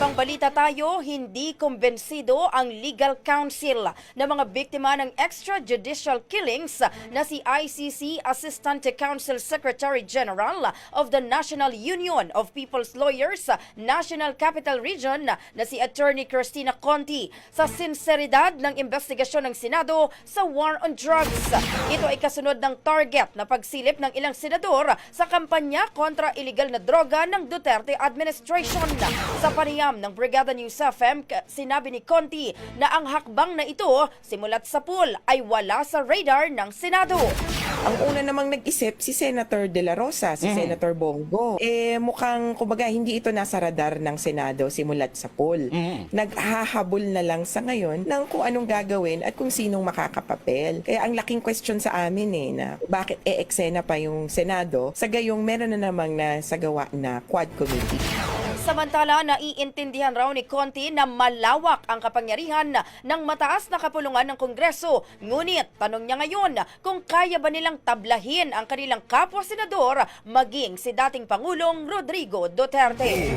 ibang balita tayo, hindi kumbensido ang legal counsel ng mga biktima ng extrajudicial killings na si ICC Assistant Counsel Secretary General of the National Union of People's Lawyers National Capital Region na si Attorney Christina Conti sa sinseridad ng investigasyon ng Senado sa war on drugs. Ito ay kasunod ng target na pagsilip ng ilang senador sa kampanya kontra illegal na droga ng Duterte administration. Sa panayam ng Brigada News FM, k- sinabi ni Conti na ang hakbang na ito simulat sa pool ay wala sa radar ng Senado. Ang una namang nag-isip si Senator De La Rosa, si Senator Bongo. Eh mukhang kumbaga hindi ito nasa radar ng Senado simulat sa poll. Naghahabol na lang sa ngayon ng kung anong gagawin at kung sinong makakapapel. Kaya ang laking question sa amin eh na bakit e-eksena pa yung Senado sa gayong meron na namang nasagawa na quad committee. Samantala, naiintindihan raw ni Conti na malawak ang kapangyarihan ng mataas na kapulungan ng Kongreso. Ngunit, tanong niya ngayon kung kaya ba nilang tablahin ang kanilang kapwa-senador maging si dating Pangulong Rodrigo Duterte.